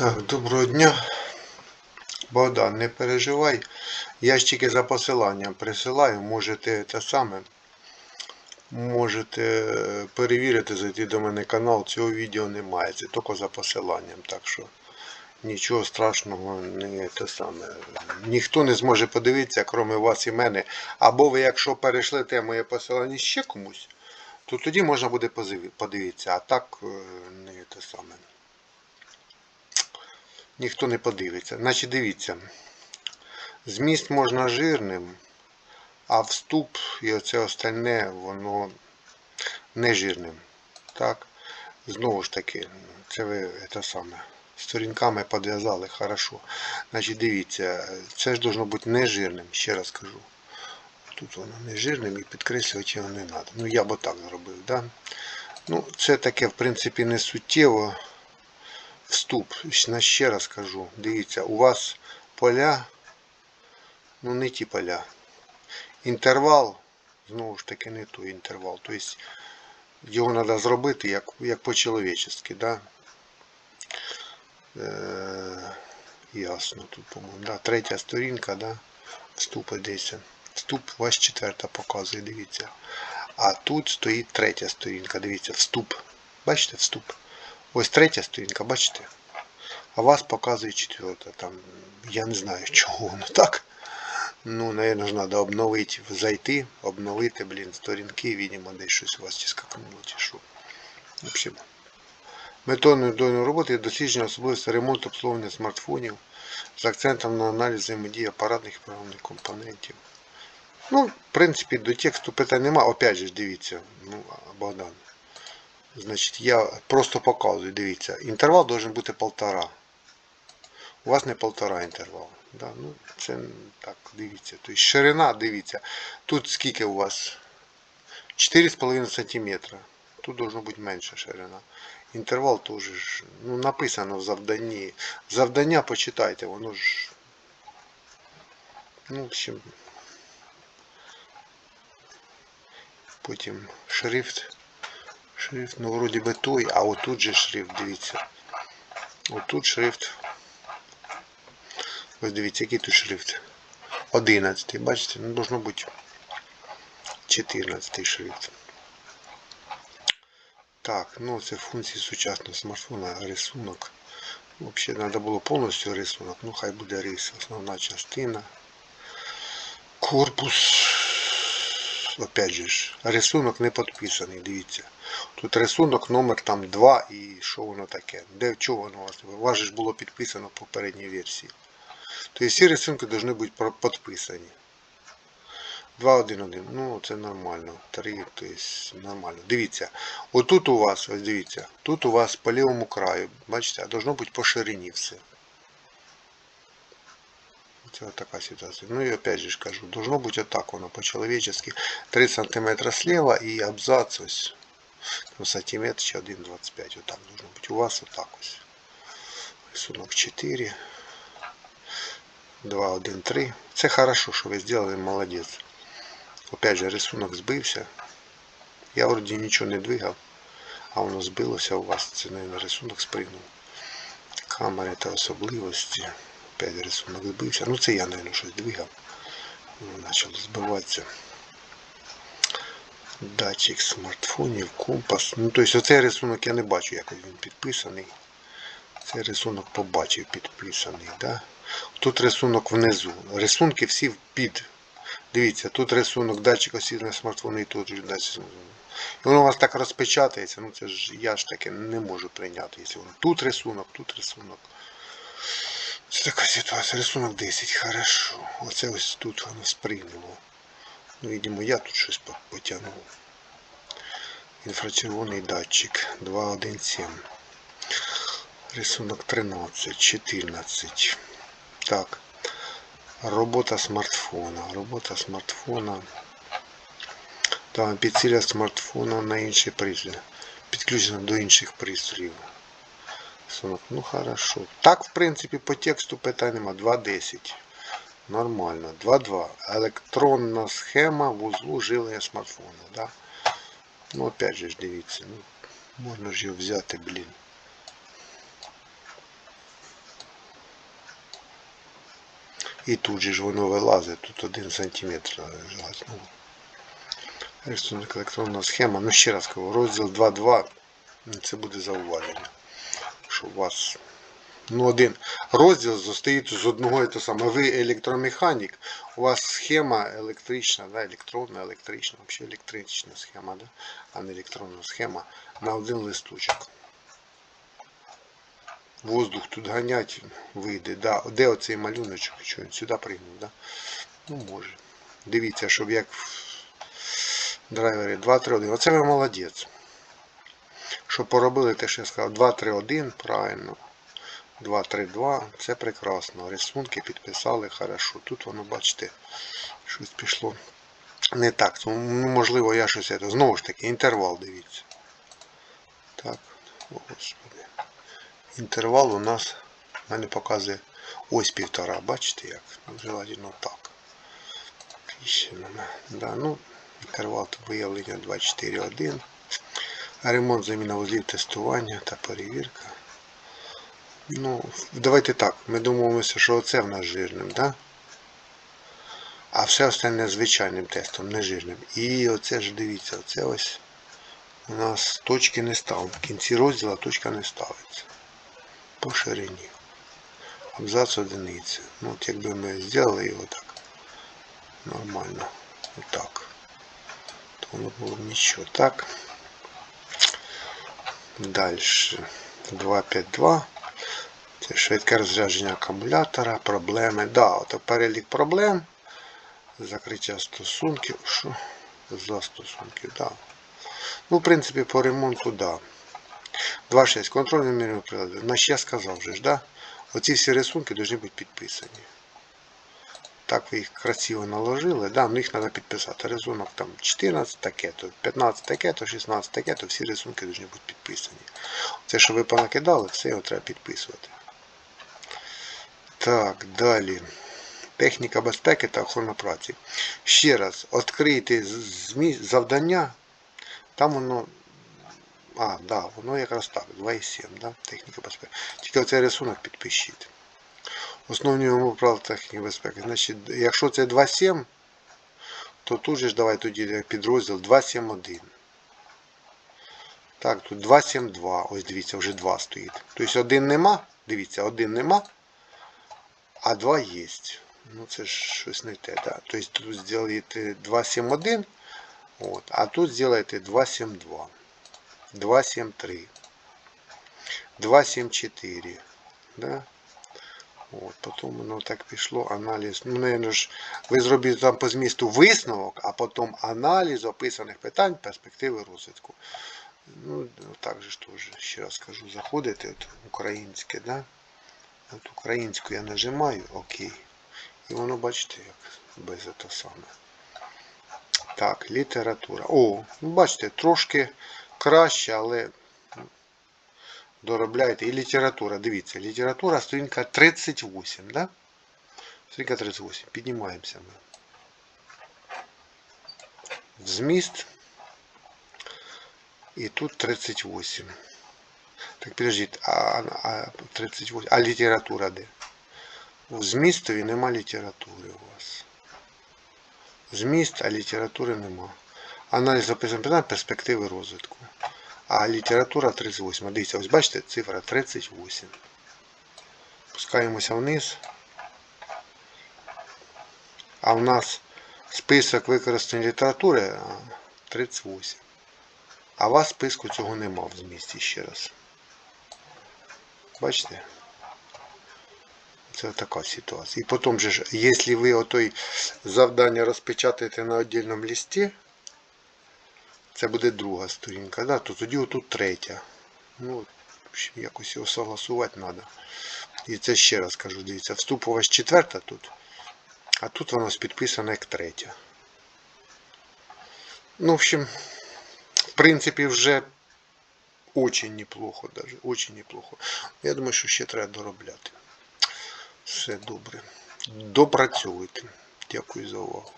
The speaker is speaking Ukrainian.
Так, доброго дня. Богдан, не переживай. Я ж тільки за посиланням присилаю. Можете те саме. Можете е, перевірити, зайти до мене канал. Цього відео немає. Це тільки за посиланням. Так що нічого страшного не те саме. Ніхто не зможе подивитися, крім вас і мене. Або ви, якщо перейшлете моє посилання ще комусь, то тоді можна буде подивитися. А так е, не те саме ніхто не подивиться. Значить, дивіться, зміст можна жирним, а вступ і оце остальне, воно не жирним. Так? Знову ж таки, це ви це саме. Сторінками підв'язали, хорошо. Значить, дивіться, це ж должно бути не жирним, ще раз кажу. Тут воно не жирним і підкреслювати його не треба. Ну, я б отак зробив, да? Ну, це таке, в принципі, не суттєво вступ. Ще раз кажу. Дивіться, у вас поля, ну не ті поля. Інтервал, знову ж таки, не той інтервал. Тобто його треба зробити як, як по-чоловічески, да? Е, ясно тут, по-моєму. Да? Третя сторінка, да? вступ десь. Вступ у вас четверта показує, дивіться. А тут стоїть третя сторінка, дивіться, вступ. Бачите, вступ. Ось третя сторінка, бачите? А вас показує четверта. Там, я не знаю, чого воно так. Ну, наверное, ж треба обновити, зайти, обновити, блін, сторінки, видимо, десь щось у вас чи скакнуло, чи що. В общем, методою дойної роботи дослідження особливості ремонту обслуговування смартфонів з акцентом на аналіз взаємодії апаратних і програмних компонентів. Ну, в принципі, до тексту питань нема. Опять же, дивіться, ну, Богдан. Значить, я просто показую, дивіться, інтервал должен бути полтора. У вас не полтора інтервал. Да? Ну, це так, дивіться. Тобто ширина, дивіться. Тут скільки у вас? 4,5 см. Тут должно бути менша ширина. Інтервал теж ну, написано в завданні. Завдання почитайте, воно ж. Ну, в общем. Потім шрифт. Шрифт, ну вроді би той, а отут же шрифт, дивіться. Отут шрифт. Ось дивіться, який тут шрифт. 11, бачите, ну должно бути 14 шрифт. Так, ну це функції сучасного смартфона, рисунок. Взагалі треба було повністю рисунок, ну хай буде рис, основна частина. Корпус. Опять же рисунок не підписаний, дивіться. Тут рисунок номер там 2 і що воно таке. Де чого воно у вас? У вас ж було підписано в попередній версії. Тобто всі рисунки повинні бути підписані. 2.1.1. Ну, це нормально. 3, тобто нормально. Дивіться. Отут у вас, ось дивіться, тут у вас по лівому краю, бачите, должно бути по ширині все. Це така ситуація. Ну і опять же кажу, должно бути отак воно по-человечески. 3 см слева і абзац ось. Ну, сантиметр чи 1,25. Отак должно бути. У вас отак ось. Рисунок 4. 2, 1, 3. Це хорошо, що ви зробили, молодець. Опять же, рисунок збився. Я вроді нічого не двигав, а воно збилося у вас. Це, мабуть, рисунок спригнув. Камери та особливості. Опять рисунок збився. Ну це я, мабуть, щось двигав. Воно почало збиватися. Датчик смартфонів, компас. Ну, тобто оцей рисунок я не бачу, як він підписаний. Цей рисунок побачив підписаний. Да? Тут рисунок внизу. Рисунки всі під. Дивіться, тут рисунок датчик освітлення смартфону і тут датчик. І воно у вас так розпечатається. Ну це ж я ж таке не можу прийняти. Якщо воно тут рисунок, тут рисунок. Це така ситуація. Рисунок 10, хорошо. Оце ось тут воно сприйняло. Ну, видимо, я тут щось потягнув. Інфрачервоний датчик 217. Рисунок 13, 14. Так. Робота смартфона. Робота смартфона. Там підсилля смартфона на інші пристрої. Підключено до інших пристроїв. Ну хорошо. Так, в принципі, по тексту питань нема. 2.10. Нормально. 2.2. Електронна схема в узлу живлення смартфона. Да? Ну опять же ж дивіться. ну, Можна ж її взяти, блін. І тут же ж воно вилазить, тут 1 сантиметр. Ну, електронна схема. Ну ще раз кажу, розділ 2.2. Це буде зауваження. Що у вас ну, один розділ зостоїть з одного і того самого. Ви електромеханік, у вас схема електрична, да, електронна, електрична, взагалі електрична схема, да, а не електронна схема на один листочок. Воздух тут ганять вийде. Да. Де оцей малюночок? Що він сюди пригнув, да? Ну може. Дивіться, щоб як в драйвері 2, 3, 1. Оце ви молодець. Що поробили те, що я сказав, 2, 3, 1, правильно. 2, 3, 2. Це прекрасно. Рисунки підписали хорошо. Тут воно, бачите, щось пішло не так. Тому, ну, можливо, я щось. Знову ж таки, інтервал, дивіться. Так, о, господи. Інтервал у нас в мене показує ось півтора. Бачите як? Ну, желательно так. Да, ну, інтервал виявлення 241. Ремонт заміна вузлів тестування та перевірка. Ну, давайте так. Ми домовимося, що оце в нас жирним, да? А все остальне звичайним тестом, не жирним. І оце ж дивіться, оце ось у нас точки не ставимо. В кінці розділу точка не ставиться. По ширині. Абзац одиниці. Ну, от якби ми зробили його так. Нормально. Отак. То воно було б нічого. Так. Далі. 252. Швидке розрядження акумулятора, проблеми. Да, от перелік проблем. Закриття стосунків. Що? За стосунків, да. Ну, в принципі, по ремонту, да. 2.6. Контрольний мірний прилад. Значить, я сказав вже ж, да? Оці всі рисунки повинні бути підписані. Так ви їх красиво наложили, да, ну їх треба підписати. Рисунок там 14 таке, то 15 таке, то 16 таке, то всі рисунки повинні бути підписані. Це, що ви понакидали, все його треба підписувати. Так, далі. Техніка безпеки та охорона праці. Ще раз, відкрийте завдання. Там воно. А, да, воно якраз так. 2,7, да? техніка безпеки. Тільки оцей рисунок підпишіть. Основні умови правил техніки безпеки. Значить, якщо це 2.7, то тут же ж давай тоді підрозділ 2.7.1. Так, тут 2.7.2. Ось дивіться, вже 2 стоїть. Тобто один нема, дивіться, один нема, а 2 є. Ну це ж щось не те. Да? Тобто тут зробите 2.7.1, от, а тут зробите 2.7.2. 2.7.3. 2.7.4. Да? От, потім воно так пішло, аналіз. Ну, наверное, ж, ви зробите там по змісту висновок, а потім аналіз описаних питань, перспективи розвитку. Ну, так же ж теж, ще раз скажу, заходите от, українське, да? От українську я нажимаю, окей. І воно, бачите, як без того саме. Так, література. О, ну бачите, трошки краще, але доробляєте. І література, дивіться, література, сторінка 38, да? Сторінка 38. Піднімаємося ми. В зміст. І тут 38. Так, підождіть, а, а 38. А література де? У змістові нема літератури у вас. Зміст, а літератури нема. Аналіз записаний питань, перспективи розвитку. А література 38. Дивіться, ось бачите, цифра 38. Пускаємося вниз. А в нас список використаної літератури 38. А у вас списку цього нема в змісті ще раз. Бачите? Це така ситуація. І потім же, якщо ви отой завдання розпечатаєте на віддільному листі, це буде друга сторінка, да? то тоді отут третя. Ну, якось його согласувати треба. І це ще раз кажу, дивіться, вступ у вас четверта тут, а тут воно підписано як третя. Ну, в общем, в принципі, вже очень неплохо даже, очень неплохо. Я думаю, що ще треба доробляти. Все добре. Допрацьовуйте. Дякую за увагу.